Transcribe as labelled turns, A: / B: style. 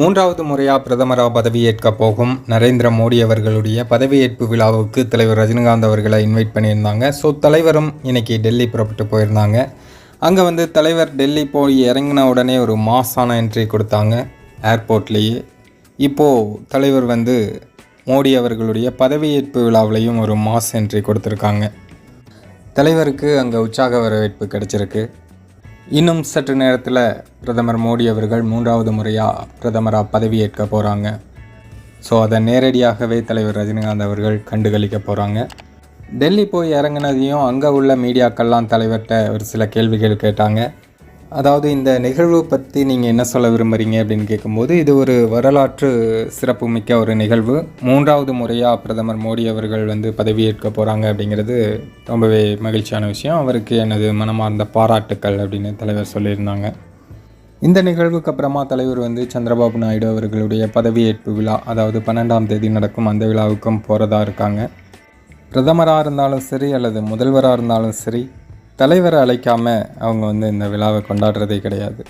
A: மூன்றாவது முறையாக பிரதமராக பதவியேற்க போகும் நரேந்திர மோடி அவர்களுடைய பதவியேற்பு விழாவுக்கு தலைவர் ரஜினிகாந்த் அவர்களை இன்வைட் பண்ணியிருந்தாங்க. ஸோ தலைவரும் இன்றைக்கி டெல்லி புறப்பட்டு போயிருந்தாங்க. அங்கே வந்து தலைவர் டெல்லி போய் இறங்கின உடனே ஒரு மாசான என்ட்ரி கொடுத்தாங்க. ஏர்போர்ட்லேயே இப்போது தலைவர் வந்து மோடி அவர்களுடைய பதவியேற்பு விழாவிலையும் ஒரு மாஸ் என்ட்ரி கொடுத்துருக்காங்க. தலைவருக்கு அங்கே உற்சாக வரவேற்பு கிடச்சிருக்கு. இன்னும் சற்று நேரத்தில் பிரதமர் மோடி அவர்கள் மூன்றாவது முறையாக பிரதமராக பதவியேற்க போகிறாங்க ஸோ அதை நேரடியாகவே தலைவர் ரஜினிகாந்த் அவர்கள் கண்டுகளிக்க போகிறாங்க டெல்லி போய் இறங்குனதையும் அங்கே உள்ள மீடியாக்கள்லாம் தலைவர்கிட்ட ஒரு சில கேள்விகள் கேட்டாங்க. அதாவது இந்த நிகழ்வு பற்றி நீங்கள் என்ன சொல்ல விரும்புகிறீங்க அப்படின்னு கேட்கும்போது இது ஒரு வரலாற்று சிறப்புமிக்க ஒரு நிகழ்வு. மூன்றாவது முறையாக பிரதமர் மோடி அவர்கள் வந்து பதவியேற்க போகிறாங்க அப்படிங்கிறது ரொம்பவே மகிழ்ச்சியான விஷயம். அவருக்கு எனது மனமார்ந்த பாராட்டுக்கள் அப்படின்னு தலைவர் சொல்லியிருந்தாங்க. இந்த நிகழ்வுக்கு அப்புறமா தலைவர் வந்து சந்திரபாபு நாயுடு அவர்களுடைய பதவியேற்பு விழா அதாவது பன்னெண்டாம் தேதி நடக்கும் அந்த விழாவுக்கும் போகிறதா இருக்காங்க. பிரதமராக இருந்தாலும் சரி அல்லது முதல்வராக இருந்தாலும் சரி தலைவரை அழைக்காமல் அவங்க வந்து இந்த விழாவை கொண்டாடுறதே கிடையாது.